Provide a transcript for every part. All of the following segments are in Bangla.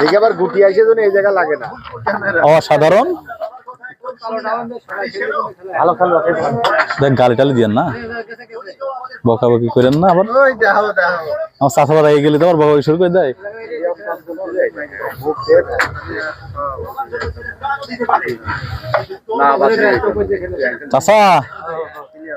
দেখে আবার গুটি আইসে তো এই জায়গা লাগে না। অসাধারণ। ভালো খেলো দেখ গালি টালি দিয়েন না। বকাবকি করেন না আবার। আমার চাষাবাদ আগে গেলে তো আবার বকাবকি শুরু করে দেয়। চাষা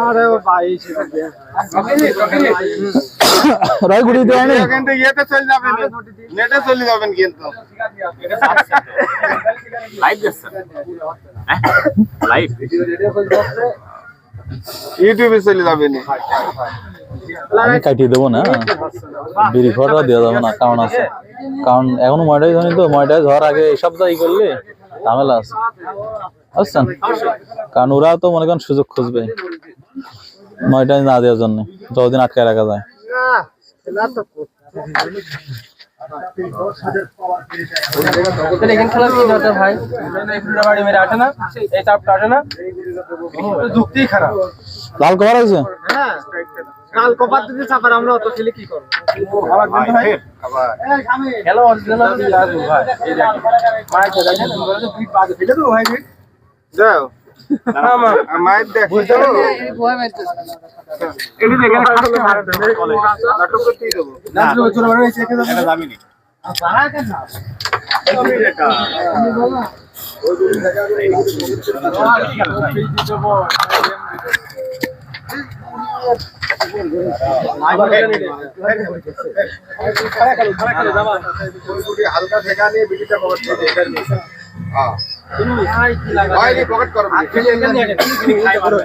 আরে বাইশ রায় গুড়ি দেয় নি? কিন্তু ইয়েতে চলে যাবেন। নেটে চলে যাবেন কিন্তু। লাইভ যাচ্ছে লাইভ ইউটিউবে চলে যাবেন। আমি কাটিয়ে দেবো না। বিড়ি খাওয়াটা দেওয়া যাবে না কারণ আছে। কারণ এখন ময়টাই ধনি তো ময়টাই ধর আগে এসব যা ই করলে ঝামেলা আছে। বুঝছেন? কারণ ওরা তো মনে করেন সুযোগ খুঁজবে নয়টাই না দেওয়ার জন্য যতদিন আটকায় রাখা যায়। লাল কভার আছে? হ্যাঁ কাল কপার চাপার আমরা অত খেলে কি করব? খেলা অরিজিনাল ভাই। মায়ের খেলা তো বিট বাজে ফেলে তো ভাই যাও। হালকা ঠেকা নিয়ে বিটিটা পকেট করে।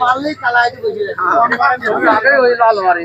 মারলি কালাই লাল করো